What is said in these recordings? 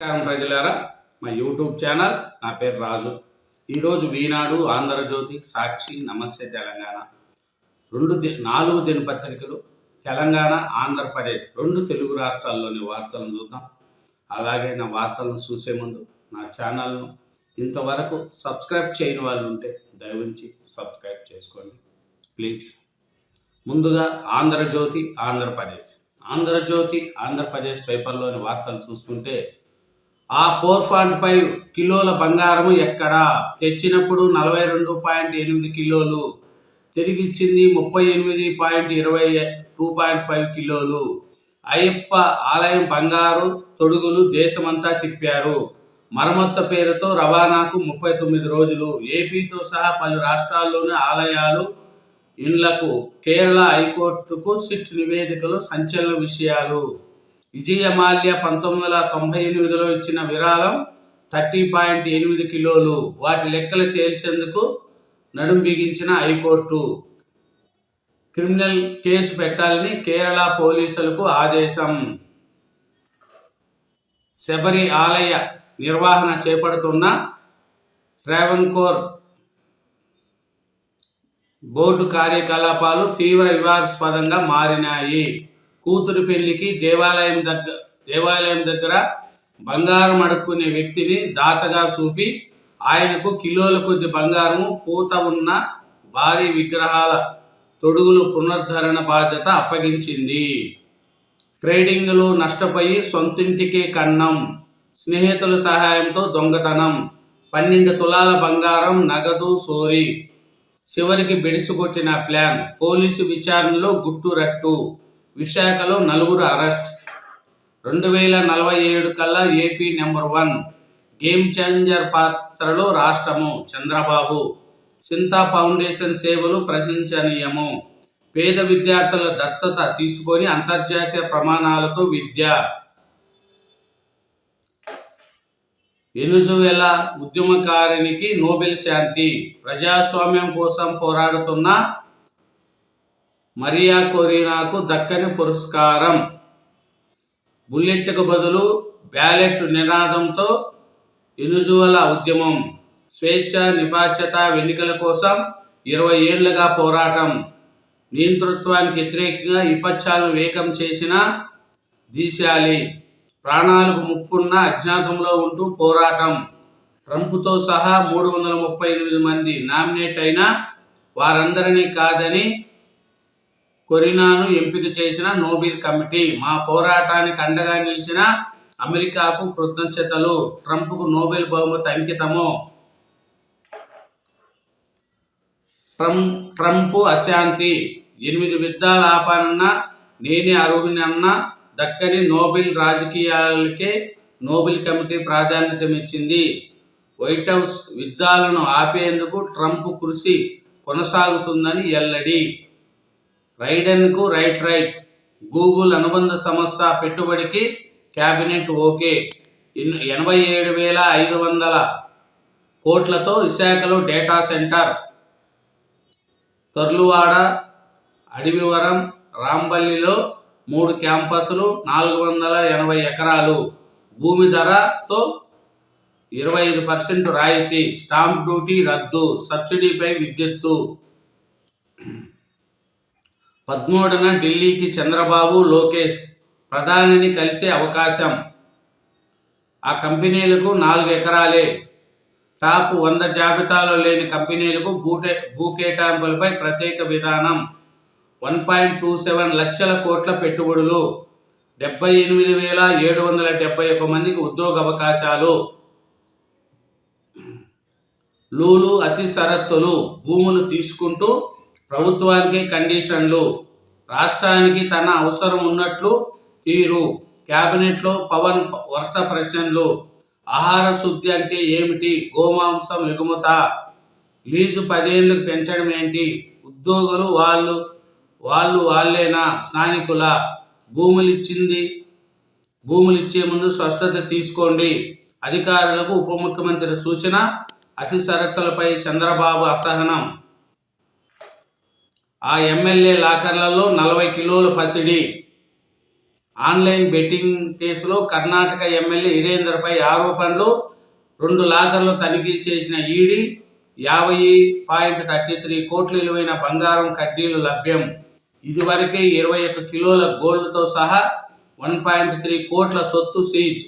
నమస్కారం ప్రజలారా. మా యూట్యూబ్ ఛానల్ నా పేరు రాజు. ఈరోజు ఈనాడు ఆంధ్రజ్యోతి సాక్షి నమస్తే తెలంగాణ. రెండు నాలుగు దినపత్రికలు తెలంగాణ ఆంధ్రప్రదేశ్ రెండు తెలుగు రాష్ట్రాల్లోని వార్తలను చూద్దాం. అలాగే నా వార్తలను చూసే ముందు నా ఛానల్ను ఇంతవరకు సబ్స్క్రైబ్ చేయని వాళ్ళు ఉంటే దయవుంచి సబ్స్క్రైబ్ చేసుకోండి. ప్లీజ్. ముందుగా ఆంధ్రజ్యోతి ఆంధ్రప్రదేశ్. ఆంధ్రజ్యోతి ఆంధ్రప్రదేశ్ పేపర్లోని వార్తలు చూసుకుంటే ఆ ఫోర్ పాయింట్ ఫైవ్ కిలోల బంగారము ఎక్కడా? తెచ్చినప్పుడు నలభై రెండు పాయింట్ ఎనిమిది కిలోలు. తిరిగి ఇచ్చింది ముప్పై ఎనిమిది పాయింట్ ఇరవై టూ పాయింట్ ఫైవ్ కిలోలు. అయ్యప్ప ఆలయం బంగారు తొడుగులు దేశమంతా తిప్పారు. మరమ్మత్తు పేరుతో రవాణాకు ముప్పై తొమ్మిది రోజులు. ఏపీతో సహా పలు రాష్ట్రాల్లోని ఆలయాలు ఇండ్లకు కేరళ హైకోర్టుకు సిట్ నివేదికలు సంచలన విషయాలు. విజయమాల్య పంతొమ్మిది వందల తొంభై ఎనిమిదిలో ఇచ్చిన విరాళం థర్టీ పాయింట్ ఎనిమిది కిలోలు. వాటి లెక్కలు తేల్చేందుకు నడుం బిగించిన హైకోర్టు క్రిమినల్ కేసు పెట్టాలని కేరళ పోలీసులకు ఆదేశం. శబరి ఆలయ నిర్వహణ చేపడుతున్న ట్రావెన్కోర్ బోర్డు కార్యకలాపాలు తీవ్ర వివాదాస్పదంగా మారినాయి. కూతురు పెళ్ళికి దేవాలయం దగ్గర దేవాలయం దగ్గర బంగారం అడుక్కునే వ్యక్తిని దాతగా చూపి ఆయనకు కిలోల కొద్ది బంగారము పూత ఉన్న భారీ విగ్రహాల తొడుగులు పునరుద్ధరణ బాధ్యత అప్పగించింది. ట్రేడింగ్లో నష్టపోయి సొంతింటికే కన్నం స్నేహితుల సహాయంతో దొంగతనం పన్నెండు తులాల బంగారం నగదు సోరీ చివరికి బెడిసికొట్టిన ప్లాన్ పోలీసు విచారణలో గుట్టురట్టు. విశాఖలో నలుగురు అరెస్ట్. రెండు వేల నలభై ఏడు కల్లా AP number one game changer పాత్రలో రాష్ట్రము చంద్రబాబు. సింతా ఫౌండేషన్ సేవలు ప్రశంసనీయము. పేద విద్యార్థుల దత్తత తీసుకొని అంతర్జాతీయ ప్రమాణాలతో విద్య. వెనుజువెలా ఉద్యమకారినికి నోబెల్ శాంతి. ప్రజాస్వామ్యం కోసం పోరాడుతున్న మరియా కొరీనాకు దక్కని పురస్కారం. బుల్లెట్కు బదులు బ్యాలెట్ నినాదంతో ఇనుజువల ఉద్యమం. స్వేచ్ఛ నిపాచ్యత ఎన్నికల కోసం ఇరవై ఏళ్ళుగా పోరాటం. నియంతృత్వానికి వ్యతిరేకంగా విపక్షాలను వేకం చేసిన దీశాలి. ప్రాణాలకు ముప్పున్న అజ్ఞాతంలో ఉంటూ పోరాటం. ట్రంప్తో సహా మూడు వందల ముప్పై ఎనిమిది మంది నామినేట్ అయిన వారందరినీ కాదని కొరినాను ఎంపిక చేసిన నోబెల్ కమిటీ. మా పోరాటానికి అండగా నిలిచిన అమెరికాకు కృతజ్ఞతలు. ట్రంప్కు నోబెల్ బహుమతి అంకితము. ట్రంప్ ట్రంప్ అశాంతి. ఎనిమిది యుద్ధాలు ఆపానన్న నేనే అర్హునన్న దక్కని నోబెల్ రాజకీయాలకే నోబెల్ కమిటీ ప్రాధాన్యతనిచ్చింది. వైట్ హౌస్ యుద్ధాలను ఆపేందుకు ట్రంప్ కృషి కొనసాగుతుందని ఎల్లడి. రైడన్కు రైట్ రైట్. గూగుల్ అనుబంధ సంస్థ పెట్టుబడికి క్యాబినెట్ ఓకే. ఎనభై ఏడు వేల ఐదు వందల కోట్లతో విశాఖలో డేటా సెంటర్. తర్లువాడ అడవివరం రాంబల్లిలో మూడు క్యాంపస్లు నాలుగు వందల ఎనభై ఎకరాలు. భూమి ధరతో ఇరవై ఐదు పర్సెంట్ రాయితీ. స్టాంప్ డ్యూటీ రద్దు. సబ్సిడీపై విద్యుత్తు. పద్మూడున ఢిల్లీకి చంద్రబాబు లోకేష్ ప్రధానిని కలిసే అవకాశం. ఆ కంపెనీలకు నాలుగు ఎకరాలే. టాప్ వంద జాబితాలో లేని కంపెనీలకు భూటే భూ కేటాయింపులపై ప్రత్యేక విధానం. వన్ పాయింట్ టూ సెవెన్ లక్షల కోట్ల పెట్టుబడులు. డెబ్బై ఎనిమిది వేల ఏడు వందల డెబ్బై ఒక మందికి ఉద్యోగ అవకాశాలు. లూలు అతి సరత్తులు భూములు తీసుకుంటూ ప్రభుత్వానికి కండిషన్లు రాష్ట్రానికి తన అవసరం ఉన్నట్లు తీరు. క్యాబినెట్లో పవన్ వరుస ప్రశ్నలు. ఆహార శుద్ధి అంటే ఏమిటి? గోమాంసం ఎగుమత. లీజు పదేళ్ళకు పెంచడం ఏంటి? ఉద్యోగులు వాళ్ళు వాళ్ళు వాళ్ళేనా? స్థానికుల. భూములు ఇచ్చింది భూములు ఇచ్చే ముందు స్వస్థత తీసుకోండి. అధికారులకు ఉప ముఖ్యమంత్రి సూచన అతి షరతులపై చంద్రబాబు అసహనం. ఆ ఎమ్మెల్యే లాకర్లలో నలభై కిలోల పసిడి. ఆన్లైన్ బెట్టింగ్ కేసులో కర్ణాటక ఎమ్మెల్యే ఇరేందర్పై ఆరోపణలు రెండు లాకర్లు తనిఖీ చేసిన ఈడీ యాభై పాయింట్ థర్టీ త్రీ కోట్లు విలువైన బంగారం కడ్డీలు లభ్యం. ఇదివరకే ఇరవై ఒక్క కిలోల గోల్డ్తో సహా వన్ పాయింట్ త్రీ కోట్ల సొత్తు సీజ్.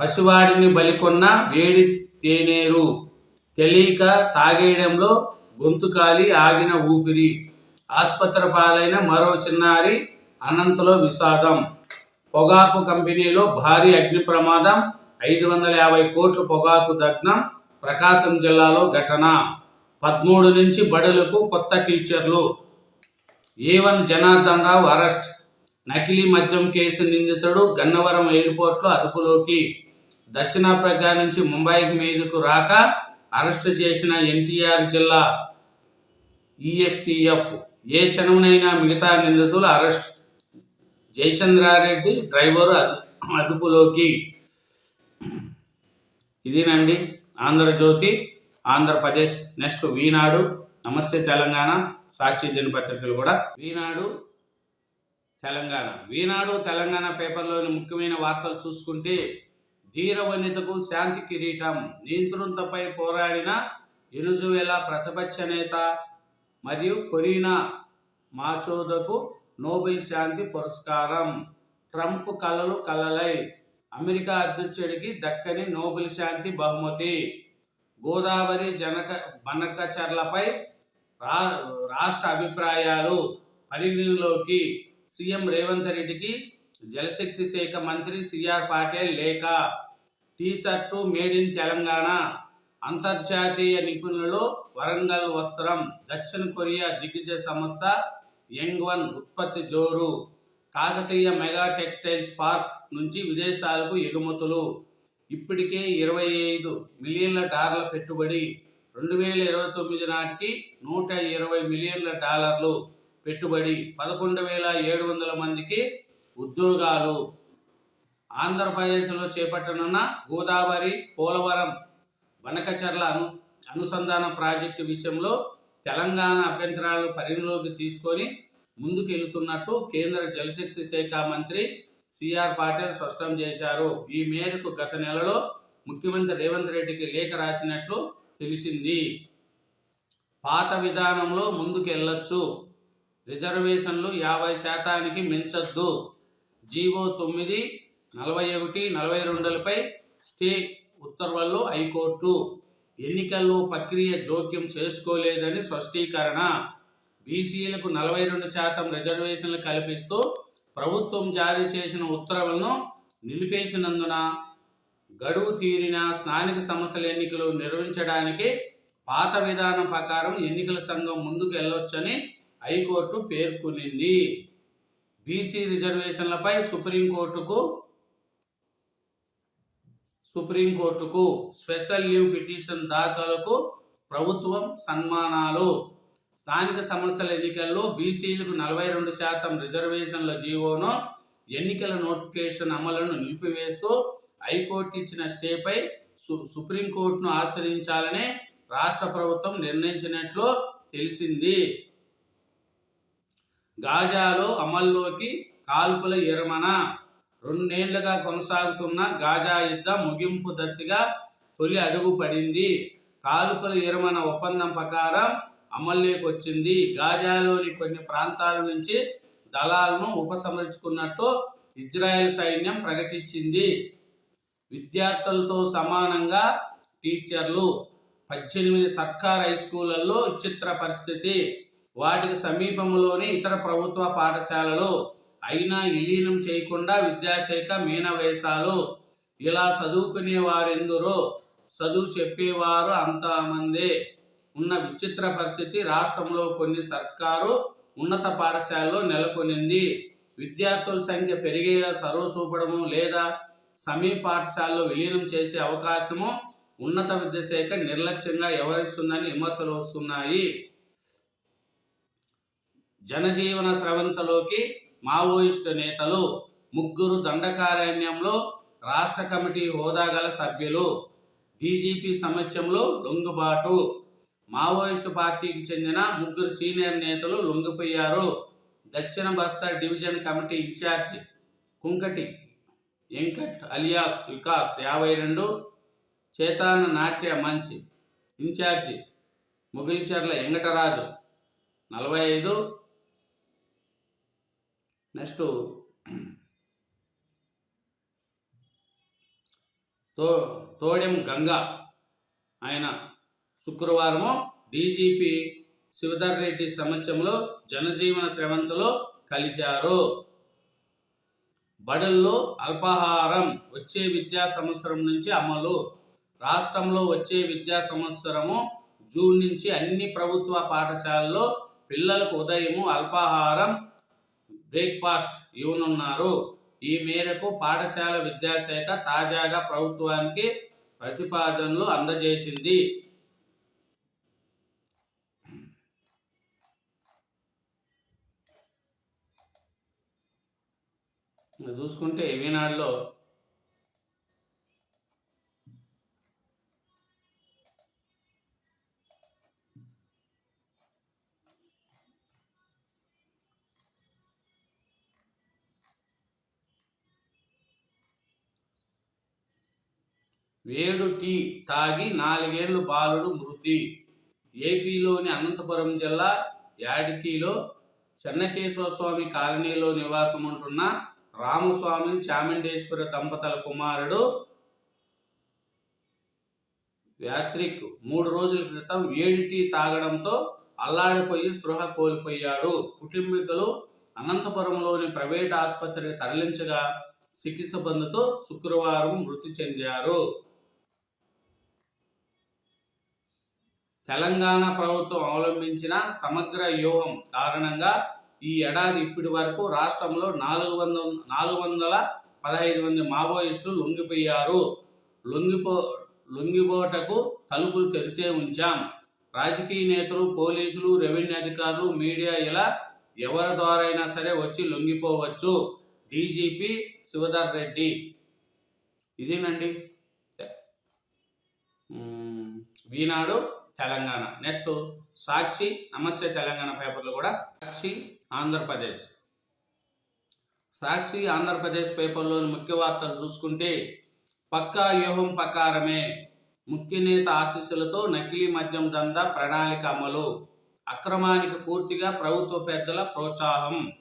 పసివాడిని బలికొన్న వేడి తేనేరు. తెలియక తాగేయడంలో గొంతు కాలి ఆగిన ఊపిరి. ఆసుపత్రి పాలైన మరో చిన్నారి అనంతలో విషాదం. పొగాకు కంపెనీలో భారీ అగ్ని ప్రమాదం ఐదు వందల యాభై కోట్లు పొగాకు దగ్నం ప్రకాశం జిల్లాలో ఘటన. పదమూడు నుంచి బడులకు కొత్త టీచర్లు. A one Janardhan Rao arrest. నకిలీ మద్యం కేసు నిందితుడు గన్నవరం ఎయిర్పోర్ట్లో అదుపులోకి. దక్షిణాఫ్రికా నుంచి ముంబైకి మీదకు రాక అరెస్టు చేసిన ఎన్టీఆర్ జిల్లా. ఈఎస్టీఎఫ్ ఏ క్షణమునైనా మిగతా నిందితులు అరెస్ట్. జయచంద్రారెడ్డి డ్రైవర్ అదుపులోకి. ఇదేనండి. ఆంధ్రజ్యోతి ఆంధ్రప్రదేశ్. నెక్స్ట్ వీనాడు. నమస్తే తెలంగాణ. సాక్షి దినపత్రికలు కూడా. వీనాడు తెలంగాణ. వీనాడు తెలంగాణ పేపర్లోని ముఖ్యమైన వార్తలు చూసుకుంటే ధీర వనితకు శాంతి కిరీటం. నియంత్రణతపై పోరాడిన ఎనుజువేలా ప్రతిపక్ష నేత మరియు కొరీనా మాచోదకు నోబెల్ శాంతి పురస్కారం. ట్రంప్ కలలు కలలై. అమెరికా అధ్యక్షుడికి దక్కని నోబెల్ శాంతి బహుమతి. గోదావరి జనక బనకచర్లపై రా రాష్ట్ర అభిప్రాయాలు. పరిగణలోకి సీఎం రేవంత్ రెడ్డికి జలశక్తి శాఖ మంత్రి సిఆర్ పాటిల్ లేఖ. T shirt made in Telangana. అంతర్జాతీయ నిపుణులు వరంగల్ వస్త్రం దక్షిణ కొరియా దిగ్గజ సంస్థ యంగ్ వన్ ఉత్పత్తి జోరు కాకతీయ మెగా టెక్స్టైల్స్ పార్క్ నుంచి విదేశాలకు ఎగుమతులు. ఇప్పటికే ఇరవై ఐదు మిలియన్ల డాలర్ల పెట్టుబడి రెండు వేల ఇరవై తొమ్మిది నాటికి నూట ఇరవై మిలియన్ల డాలర్లు పెట్టుబడి పదకొండు వేల ఏడు వందల మందికి ఉద్యోగాలు. ఆంధ్రప్రదేశ్లో చేపట్టనున్న గోదావరి పోలవరం వనకచర్ల అను అనుసంధాన ప్రాజెక్టు విషయంలో తెలంగాణ అభ్యంతరాలను పరిగణలోకి తీసుకొని ముందుకు వెళుతున్నట్టు కేంద్ర జలశక్తి శాఖ మంత్రి సిఆర్ పాటిల్ స్పష్టం చేశారు. ఈ మేరకు గత నెలలో ముఖ్యమంత్రి రేవంత్ రెడ్డికి లేఖ రాసినట్లు తెలిసింది. పాత విధానంలో ముందుకు వెళ్ళొచ్చు రిజర్వేషన్లు యాభై శాతానికి మించొద్దు. జీవో తొమ్మిది నలభై ఒకటి నలభై రెండులపై స్టే ఉత్తర్వుల్లో హైకోర్టు ఎన్నికల్లో ప్రక్రియ జోక్యం చేసుకోలేదని స్పష్టీకరణ. బీసీలకు నలభై రెండు శాతం రిజర్వేషన్లు కల్పిస్తూ ప్రభుత్వం జారీ చేసిన ఉత్తర్వులను నిలిపేసినందున గడువు తీరిన స్థానిక సంస్థల ఎన్నికలు నిర్వహించడానికి పాత విధానం ప్రకారం ఎన్నికల సంఘం ముందుకు వెళ్ళొచ్చని హైకోర్టు పేర్కొనింది. బీసీ రిజర్వేషన్లపై సుప్రీంకోర్టుకు సుప్రీంకోర్టుకు స్పెషల్ లీవ్ పిటిషన్ దాఖలకు ప్రభుత్వం సన్మానాలు. స్థానిక సమస్యల ఎన్నికల్లో బీసీలకు నలభై రెండు శాతం రిజర్వేషన్ల జీవోను ఎన్నికల నోటిఫికేషన్ అమలును నిలిపివేస్తూ హైకోర్టు ఇచ్చిన స్టేపై సు సుప్రీంకోర్టును ఆశ్రయించాలని రాష్ట్ర ప్రభుత్వం నిర్ణయించినట్లు తెలిసింది. గాజాలో అమల్లోకి కాల్పుల విరమణ రెండేళ్ళుగా కొనసాగుతున్న గాజా యుద్ధం ముగింపు దశగా తొలి అడుగు పడింది. కాల్పుల విరమణ ఒప్పందం ప్రకారం అమల్లోకి వచ్చింది. గాజాలోని కొన్ని ప్రాంతాల నుంచి దళాలను ఉపసంహరించుకున్నట్టు ఇజ్రాయెల్ సైన్యం ప్రకటించింది. విద్యార్థులతో సమానంగా టీచర్లు పద్దెనిమిది సర్కార్ హై స్కూళ్ళల్లో విచిత్ర పరిస్థితి. వాటికి సమీపంలోని ఇతర ప్రభుత్వ పాఠశాలలు అయినా విలీనం చేయకుండా విద్యాశాఖ మీనవేశాలు ఇలా చదువుకునే వారెందరో చదువు చెప్పేవారు అంతమందే. ఉన్న విచిత్ర పరిస్థితి రాష్ట్రంలో కొన్ని సర్కారు ఉన్నత పాఠశాలలో నెలకొనింది. విద్యార్థుల సంఖ్య పెరిగేలా సర్వ చూపడము లేదా సమీప పాఠశాలలో విలీనం చేసే అవకాశము ఉన్నత విద్యాశాఖ నిర్లక్ష్యంగా వ్యవహరిస్తుందని విమర్శలు వస్తున్నాయి. జనజీవన స్రవంతలోకి మావోయిస్టు నేతలు ముగ్గురు దండకారణ్యంలో రాష్ట్ర కమిటీ హోదా గల సభ్యులు. డీజీపీ సమక్షంలో లొంగుబాటు. మావోయిస్టు పార్టీకి చెందిన ముగ్గురు సీనియర్ నేతలు లొంగిపోయారు. దక్షిణ Bastar division committee in-charge Kunkati Venkat alias Vikas యాభై రెండు. చేతాన నాట్య మంచి ఇన్ఛార్జి ముగిల్చర్ల వెంకటరాజు నలభై ఐదు. నెక్స్ట్తో తోడెం గంగా ఆయన శుక్రవారము డీజీపీ శివధర్ రెడ్డి సమక్షంలో జనజీవన శ్రవంతిలో కలిశారు. బడుల్లో అల్పాహారం వచ్చే విద్యా సంవత్సరం నుంచి అమలు. రాష్ట్రంలో వచ్చే విద్యా సంవత్సరము జూన్ నుంచి అన్ని ప్రభుత్వ పాఠశాలల్లో పిల్లలకు ఉదయము అల్పాహారం బ్రేక్ఫాస్ట్ ఇవ్వనున్నారు. ఈ మేరకు పాఠశాల విద్యాశాఖ తాజాగా ప్రభుత్వానికి ప్రతిపాదనలు అందజేసింది. చూసుకుంటే ఈనాడులో వేడు టీ తాగి నాలుగేళ్ళు బాలుడు మృతి. ఏపీలోని అనంతపురం జిల్లా యాడికిలో చెన్నకేశ్వర స్వామి కాలనీలో నివాసం ఉంటున్న రామస్వామి చాముండేశ్వరి దంపతుల కుమారుడు యాత్రిక్ మూడు రోజుల క్రితం వేడి టీ తాగడంతో అల్లాడిపోయి స్పృహ కోల్పోయాడు. కుటుంబీకులు అనంతపురంలోని ప్రైవేట్ ఆసుపత్రికి తరలించగా చికిత్స పొందుతూ శుక్రవారం మృతి చెందారు. తెలంగాణ ప్రభుత్వం అవలంబించిన సమగ్ర వ్యూహం కారణంగా ఈ ఏడాది ఇప్పటి వరకు రాష్ట్రంలో నాలుగు వందల నాలుగు వందల పదహైదు మంది మావోయిస్టులు లొంగిపోయారు. లొంగిపో లొంగిపోటకు తలుపులు తెరిసే ఉంచాం. రాజకీయ నేతలు పోలీసులు రెవెన్యూ అధికారులు మీడియా ఇలా ఎవరి ద్వారైనా సరే వచ్చి లొంగిపోవచ్చు. డీజీపీ శివధర్ రెడ్డి. ఇదేనండి మ్మ్. తెలంగాణ. నెక్స్ట్ సాక్షి నమస్తే తెలంగాణ పేపర్లు కూడా. సాక్షి ఆంధ్రప్రదేశ్. సాక్షి ఆంధ్రప్రదేశ్ పేపర్లోని ముఖ్య వార్తలు చూసుకుంటే పక్కా వ్యూహం ప్రకారమే ముఖ్య నేత ఆశీస్సులతో నకిలీ మద్యం దందా ప్రణాళిక అమలు. అక్రమానికి పూర్తిగా ప్రభుత్వ పెద్దల ప్రోత్సాహం.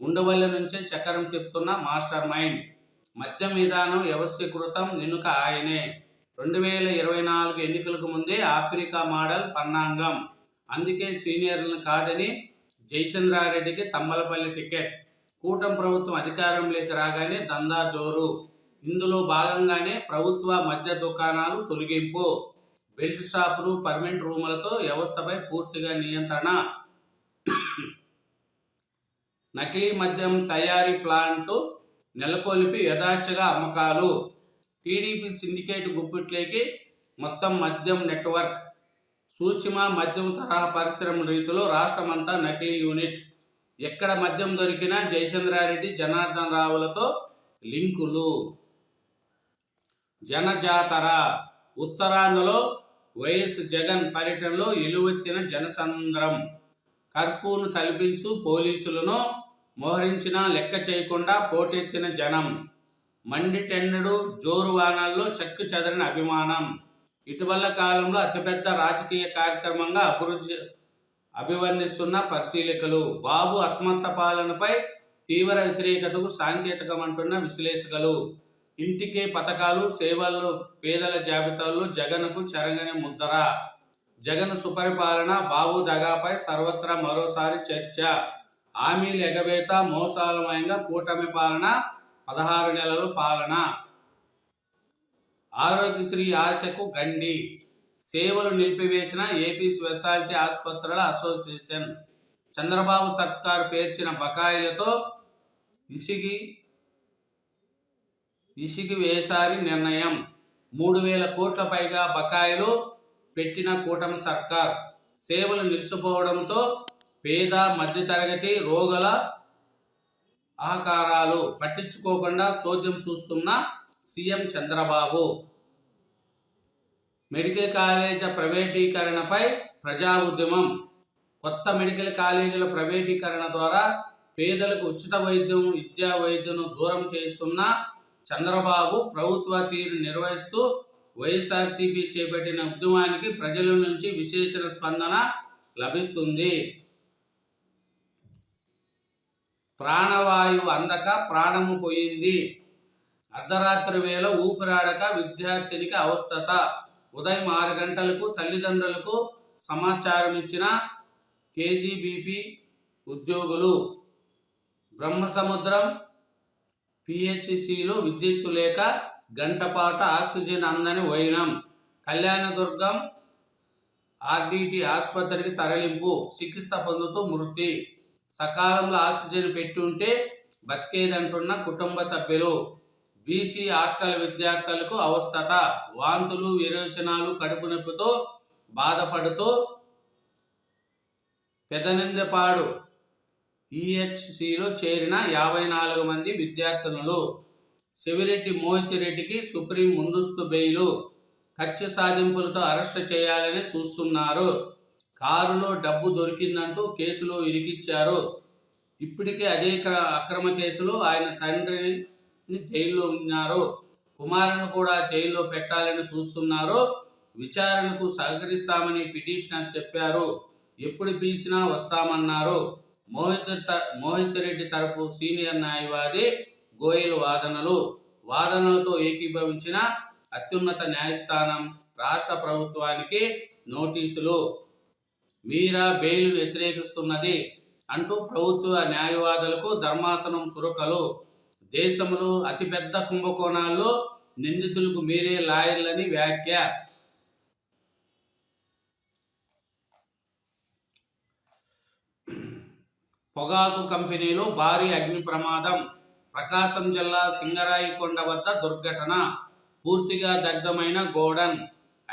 ఉండవల్లి నుంచే చక్రం తిప్పుతున్న మాస్టర్ మైండ్. మద్యం విధానం వ్యవస్థీకృతం వెనుక ఆయనే. రెండు వేల ఇరవై నాలుగు ఎన్నికలకు ముందే ఆఫ్రికా మోడల్ పన్నాంగం. అందుకే సీనియర్లను కాదని జయచంద్రారెడ్డికి తమ్మలపల్లి టికెట్. కూటమి ప్రభుత్వం అధికారంలోకి రాగానే దందా జోరు. ఇందులో భాగంగానే ప్రభుత్వ మద్య దుకాణాలు తొలగింపు. బెల్ట్ షాపులు పర్మనెంట్ రూములతో వ్యవస్థపై పూర్తిగా నియంత్రణ. నకిలీ మద్యం తయారీ ప్లాంట్లు నెలకొల్పి యథార్చగా అమ్మకాలు. టీడీపీ సిండికేట్ గుప్పిట్లోకి మొత్తం మద్యం నెట్వర్క్ సూక్ష్మ మద్యం తరహా పరిశ్రమ రీతిలో రాష్ట్రమంతా నకిలీ యూనిట్. ఎక్కడ మద్యం దొరికినా జయచంద్రారెడ్డి జనార్దన్ రావులతో లింకులు. జనజాతర ఉత్తరాంధ్రలో వైఎస్ జగన్ పర్యటనలో ఎలువెత్తిన జనసంద్రం. కర్పూను తలపించు పోలీసులను మోహరించినా లెక్క చేయకుండా పోటెత్తిన జనం. మండిటెన్నడు జోరు వానాల్లో చెక్కు చెదరిన అభిమానం. ఇటీవల కాలంలో అతిపెద్ద రాజకీయ కార్యక్రమంగా అభివృద్ధి అభివర్ణిస్తున్న పరిశీలికలు బాబు అసమర్థ పాలనపై తీవ్ర వ్యతిరేకతకు సాంకేతికం అంటున్న విశ్లేషకులు. ఇంటికే పథకాలు సేవల్లో పేదల జాబితాల్లో జగన్కు చెరగని ముద్దర జగన్ సుపరిపాలన బాబు దగాపై సర్వత్రా మరోసారి చర్చ. హామీలు ఎగవేత మోసాలమయంగా కూటమి పాలన పదహారు నెలల పాలన. ఆరోగ్యశ్రీ ఆశకు గండి. సేవలు నిలిపివేసిన ఏపీ స్పెషాలిటీ ఆసుపత్రుల అసోసియేషన్. చంద్రబాబు సర్కార్ పేర్చిన బకాయిలతో ఇసిగి ఇసిగి వేసారి నిర్ణయం. మూడు వేల కోట్ల పైగా బకాయిలు పెట్టిన కూటమి సర్కార్. సేవలు నిలిచిపోవడంతో పేద మధ్యతరగతి రోగుల ఆకారాలు పట్టించుకోకుండా సోద్యం చూస్తున్న సీఎం చంద్రబాబు. మెడికల్ కాలేజీ ప్రైవేటీకరణపై ప్రజా ఉద్యమం. కొత్త మెడికల్ కాలేజీల ప్రైవేటీకరణ ద్వారా పేదలకు ఉచిత వైద్యం విద్యా వైద్యం దూరం చేస్తున్న చంద్రబాబు ప్రభుత్వ తీరు నిర్వహిస్తూ వైఎస్ఆర్సీపీ చేపట్టిన ఉద్యమానికి ప్రజల నుంచి విశేష స్పందన లభిస్తుంది. ప్రాణవాయువు అందక ప్రాణము పోయింది. అర్ధరాత్రి వేళ ఊపిరాడక విద్యార్థినికి అవస్థత. ఉదయం ఆరు గంటలకు తల్లిదండ్రులకు సమాచారం ఇచ్చిన కేజీబీపీ ఉద్యోగులు. బ్రహ్మసముద్రం పిహెచ్సిలో విద్యుత్తు లేక గంటపాటు ఆక్సిజన్ అందని వైనం. కళ్యాణదుర్గం ఆర్డిటి ఆసుపత్రికి తరలింపు. చికిత్స పొందుతూ మృతి. సకాలంలో ఆక్సిజన్ పెట్టుంటే బతికేదంటున్న కుటుంబ సభ్యులు. బీసీ హాస్టల్ విద్యార్థులకు అవస్థత వాంతులు విరోచనాలు కడుపు నొప్పితో బాధపడుతూ పెదనిందపాడు. ఈహెచ్సిలో చేరిన యాభై నాలుగు మంది విద్యార్థినులు. శివిరెడ్డి మోహితిరెడ్డికి సుప్రీం ముందస్తు బెయిలు. కక్ష సాధింపులతో అరెస్ట్ చేయాలని చూస్తున్నారు. కారులో డబ్బు దొరికిందంటూ కేసులో ఇరికిచ్చారు. ఇప్పటికే అదే అక్రమ కేసులో ఆయన తండ్రిని జైల్లో ఉన్నారు. కుమారుని కూడా జైల్లో పెట్టాలని చూస్తున్నారు. విచారణకు సహకరిస్తామని పిటిషనర్ చెప్పారు. ఎప్పుడు పిలిచినా వస్తామన్నారు. మోహిత్ త- మోహిత్ రెడ్డి తరపు సీనియర్ న్యాయవాది గోయల్ వాదనలు. వాదనలతో ఏకీభవించిన అత్యున్నత న్యాయస్థానం రాష్ట్ర ప్రభుత్వానికి నోటీసులు. మీరా బెయిల్ వ్యతిరేకిస్తున్నది అంటూ ప్రభుత్వ న్యాయవాదులకు ధర్మాసనం సురకలు. దేశంలో అతిపెద్ద కుంభకోణాల్లో నిందితులకు మీరే లాయర్లని వ్యాఖ్య. పొగాకు కంపెనీలో భారీ అగ్ని ప్రమాదం. ప్రకాశం జిల్లా సింగరాయికొండ వద్ద దుర్ఘటన. పూర్తిగా దగ్ధమైన గోడన్.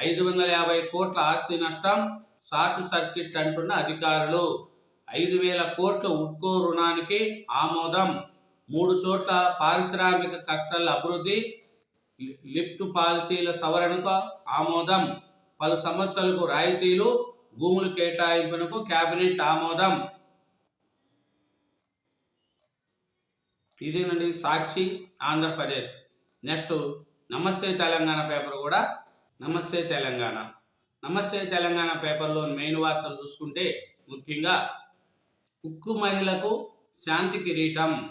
ఐదు వందల యాభై కోట్ల ఆస్తి నష్టం షార్ట్ సర్క్యూట్ అంటున్న అధికారులు. ఐదు వేల కోట్ల ఉక్కో రుణానికి ఆమోదం. మూడు చోట్ల పారిశ్రామిక కష్టాల అభివృద్ధి లిఫ్ట్ పాలసీల సవరణకు ఆమోదం. పలు సమస్యలకు రాయితీలు భూములు కేటాయింపునకు కేబినెట్ ఆమోదం. ఇదేనండి సాక్షి ఆంధ్రప్రదేశ్. నెక్స్ట్ నమస్తే తెలంగాణ పేపర్ కూడా. నమస్తే తెలంగాణ. నమస్తే తెలంగాణ పేపర్లో మెయిన్ వార్తలు చూసుకుంటే ముఖ్యంగా ఉక్కు మహిళకు శాంతి కిరీటం.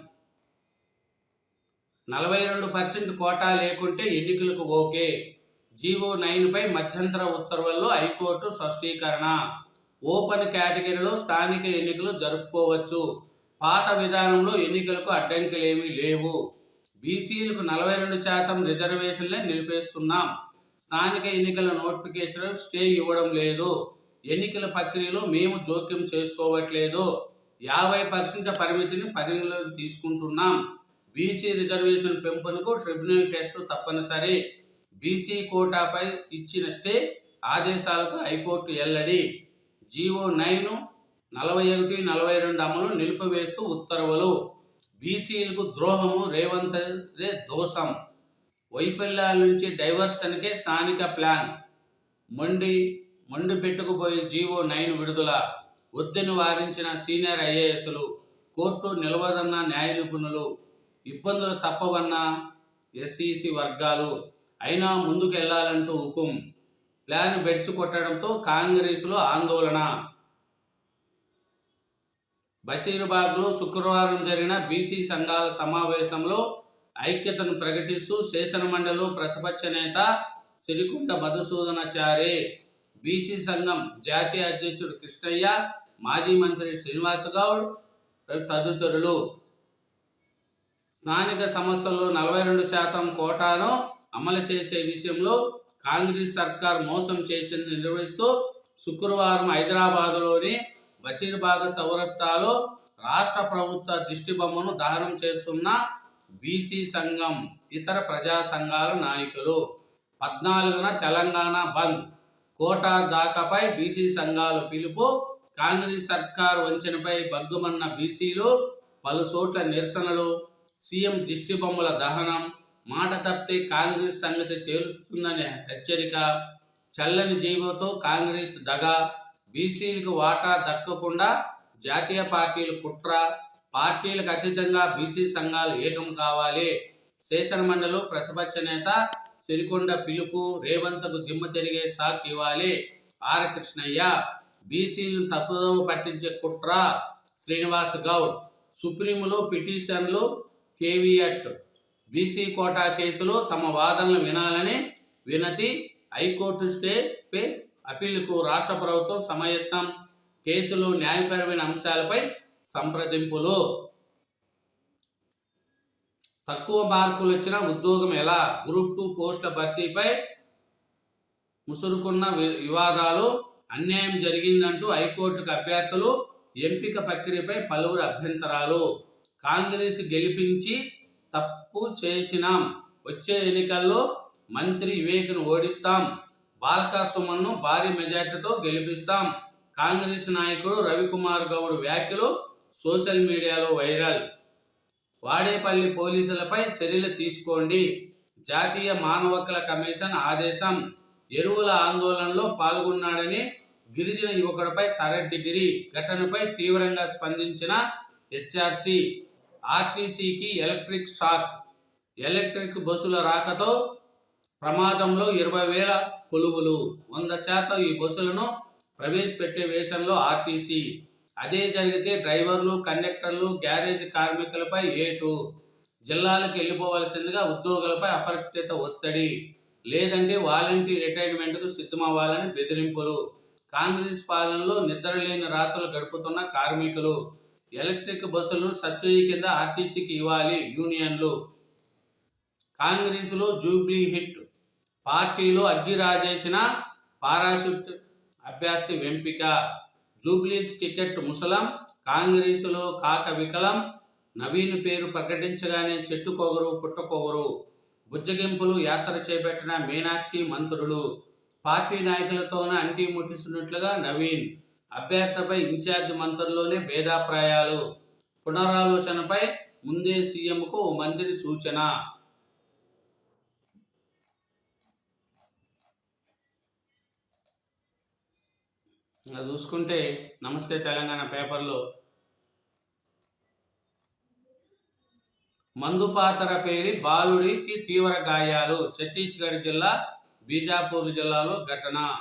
నలభై రెండు పర్సెంట్ కోటా లేకుంటే ఎన్నికలకు ఓకే. జీవో నైన్పై మధ్యంతర ఉత్తర్వుల్లో హైకోర్టు స్పష్టీకరణ. ఓపెన్ కేటగిరీలో స్థానిక ఎన్నికలు జరుపుకోవచ్చు. పాత విధానంలో ఎన్నికలకు అడ్డంకులేమీ లేవు. బీసీలకు నలభై రెండు శాతం రిజర్వేషన్లే నిలిపేస్తున్నాం. స్థానిక ఎన్నికల నోటిఫికేషన్ స్టే ఇవ్వడం లేదు. ఎన్నికల ప్రక్రియలో మేము జోక్యం చేసుకోవట్లేదు. యాభై పర్సెంట్ పరిమితిని పరిగణలోకి తీసుకుంటున్నాం. బీసీ రిజర్వేషన్ పెంపునకు ట్రిబ్యునల్ టెస్ట్ తప్పనిసరి. బీసీ కోటాపై ఇచ్చిన స్టే ఆదేశాలకు హైకోర్టు ఎల్లడి. జీవో నైన్ నలభై ఒకటి నలభై రెండు అమలు నిలిపివేస్తూ ఉత్తర్వులు. బీసీలకు ద్రోహము రేవంత్ దోషం. వైఫల్యాల నుంచి డైవర్షన్కే స్థానిక ప్లాన్. మొండి మొండి పెట్టుకుపోయి జీవో నైన్ విడుదల. వద్దని వారించిన సీనియర్ ఐఏఎస్లు కోర్టు నిలవదన్న న్యాయ నిపుణులు ఇబ్బందులు తప్పవన్న ఎస్ఈసి వర్గాలు. అయినా ముందుకు వెళ్ళాలంటూ హుకుం. ప్లాన్ బెడ్స్ కొట్టడంతో కాంగ్రెస్లో ఆందోళన. బషీర్బాగ్లో శుక్రవారం జరిగిన బీసీ సంఘాల సమావేశంలో ఐక్యతను ప్రకటిస్తూ శాసనమండలిలో ప్రతిపక్ష నేత సిరికుంట మధుసూదనాచారి బీసీ సంఘం జాతీయ అధ్యక్షుడు కృష్ణయ్య మాజీ మంత్రి శ్రీనివాసగౌడ్ తదితరులు. స్థానిక సంస్థలు నలభై రెండు శాతం కోటాను అమలు చేసే విషయంలో కాంగ్రెస్ సర్కార్ మోసం చేసింది నిర్వహిస్తూ శుక్రవారం హైదరాబాద్లోని బషీర్బాగ్ సౌరస్తాలో రాష్ట్ర ప్రభుత్వ దిష్టిబొమ్మను దహనం చేస్తున్న బీసీ సంఘం ఇతర ప్రజా సంఘాల నాయకులు. పద్నాలుగున తెలంగాణ బంద్. కోటా దాకాపై బీసీ సంఘాలు పిలుపు కాంగ్రెస్ సర్కార్ వంచనపై బగ్గుమన్న బీసీలు పలు చోట్ల నిరసనలు. సీఎం దిష్టి బొమ్మల దహనం మాట తప్పితే కాంగ్రెస్ సంగతి తేలుతుందనే హెచ్చరిక. చల్లని జీవోతో కాంగ్రెస్ దగ. బీసీలకు వాటా దక్కకుండా జాతీయ పార్టీలు కుట్ర. పార్టీలకు అతీతంగా బీసీ సంఘాలు ఏకం కావాలి. శాసనమండలిలో ప్రతిపక్ష నేత సిరికొండ పిలుపు రేవంత్కు దిమ్మ తిరిగే సాక్ ఇవ్వాలి. ఆర్ కృష్ణయ్య బీసీలను తప్పుదోవ పట్టించే కుట్ర శ్రీనివాస్ గౌడ్. సుప్రీంలో పిటిషన్లు కేవీఎట్ బీసీ కోటా కేసులో తమ వాదనలు వినాలని వినతి హైకోర్టు స్టే పే అప్పీలుకు రాష్ట్ర ప్రభుత్వం సమయత్నం కేసులో న్యాయపరమైన అంశాలపై సంప్రదింపులు. తక్కువ మార్కులు వచ్చిన ఉద్యోగం ఎలా? గ్రూప్ టూ పోస్టుల భర్తీపై ముసురుకున్న వి- వివాదాలు అన్యాయం జరిగిందంటూ హైకోర్టుకు అభ్యర్థులు ఎంపిక ప్రక్రియపై పలువురు అభ్యంతరాలు. కాంగ్రెస్ గెలిపించి తప్పు చేసినాం. వచ్చే ఎన్నికల్లో మంత్రి వివేక్ను ఓడిస్తాం. బాల్కా సుమన్ను భారీ మెజార్టీతో గెలిపిస్తాం. కాంగ్రెస్ నాయకుడు రవికుమార్ గౌడ్ వ్యాఖ్యలు సోషల్ మీడియాలో వైరల్. వాడేపల్లి పోలీసులపై చర్యలు తీసుకోండి. జాతీయ మానవ హక్కుల కమిషన్ ఆదేశం ఎరువుల ఆందోళనలో పాల్గొన్నాడని గిరిజన యువకుడిపై థర్డ్ డిగ్రీ ఘటనపై తీవ్రంగా స్పందించిన హెచ్ఆర్సి ఆర్టీసీకి ఎలక్ట్రిక్ షాక్ ఎలక్ట్రిక్ బస్సుల రాకతో ప్రమాదంలో ఇరవై వేల కొలువులు వంద శాతం ఈ బస్సులను ప్రవేశపెట్టే వేషంలో ఆర్టీసీ అదే జరిగితే డ్రైవర్లు కండక్టర్లు గ్యారేజ్ కార్మికులపై ఏటు జిల్లాలకు వెళ్ళిపోవలసిందిగా ఉద్యోగులపై అపరిచిత ఒత్తిడి లేదంటే వాలంటీర్ రిటైర్మెంట్కు సిద్ధమవ్వాలని బెదిరింపులు. కాంగ్రెస్ పాలనలో నిద్రలేని రాత్రులు గడుపుతున్న కార్మికులు ఎలక్ట్రిక్ బస్సులను సబ్సిడీ కింద ఆర్టీసీకి ఇవ్వాలి యూనియన్లు. కాంగ్రెస్లో జూబ్లీ హిట్ పార్టీలో అగ్గి రాజేసిన పారాషూట్ అభ్యర్థి ఎంపిక. జూబ్లీస్ టికెట్ ముసలం కాంగ్రెసులో కాక వికలం నవీన్ పేరు ప్రకటించగానే చెట్టుకోగరు పుట్టకొగరు బుజ్జగింపులు యాత్ర చేపట్టిన మీనాక్షి మంత్రులు. పార్టీ నాయకులతోనే అంటి ముట్టిస్తున్నట్లుగా నవీన్. అభ్యర్థిపై ఇన్ఛార్జ్ మంత్రుల్లోనే భేదాప్రాయాలు పునరాలోచనపై ముందే సీఎంకు ఓ మంత్రి సూచన. ఇంకా చూసుకుంటే నమస్తే తెలంగాణ పేపర్లో మందుపాతర పేరి బాలుడికి తీవ్ర గాయాలు. ఛత్తీస్గఢ్ జిల్లా బీజాపూర్ జిల్లాలో ఘటన.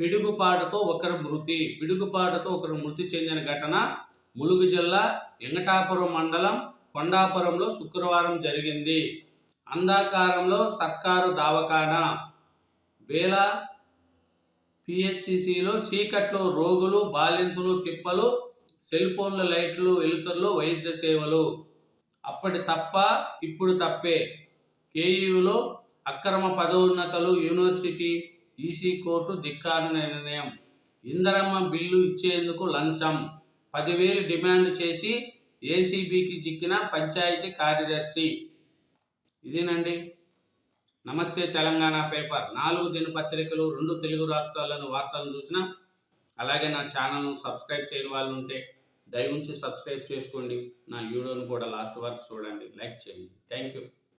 పిడుగుపాటుతో ఒకరు మృతి. పిడుగుపాటుతో ఒకరు మృతి చెందిన ఘటన ములుగు జిల్లా ఎంగటాపురం మండలం కొండాపురంలో శుక్రవారం జరిగింది. అంధాకారంలో సర్కారు దావకాన బేలా పిహెచ్సిలో చీకట్లో రోగులు బాలింతులు తిప్పలు సెల్ ఫోన్ల లైట్లు వెలుతురులు వైద్య సేవలు. అప్పటి తప్ప ఇప్పుడు తప్పే. కేయూలో అక్రమ పదోన్నతలు యూనివర్సిటీ ఈసీ కోర్టు ధిక్కార నిర్ణయం. ఇందరమ్మ బిల్లు ఇచ్చేందుకు లంచం. పదివేలు డిమాండ్ చేసి ఏసీబీకి చిక్కిన పంచాయతీ కార్యదర్శి. ఇదేనండి. నమస్తే తెలంగాణ పేపర్. నాలుగు దినపత్రికలు రెండు తెలుగు రాష్ట్రాలను వార్తలను చూసిన అలాగే నా ఛానల్ను సబ్స్క్రైబ్ చేయని వాళ్ళు ఉంటే దయవుంచి సబ్స్క్రైబ్ చేసుకోండి. నా వీడియోను కూడా లాస్ట్ వరకు చూడండి. లైక్ చేయండి. Thank you.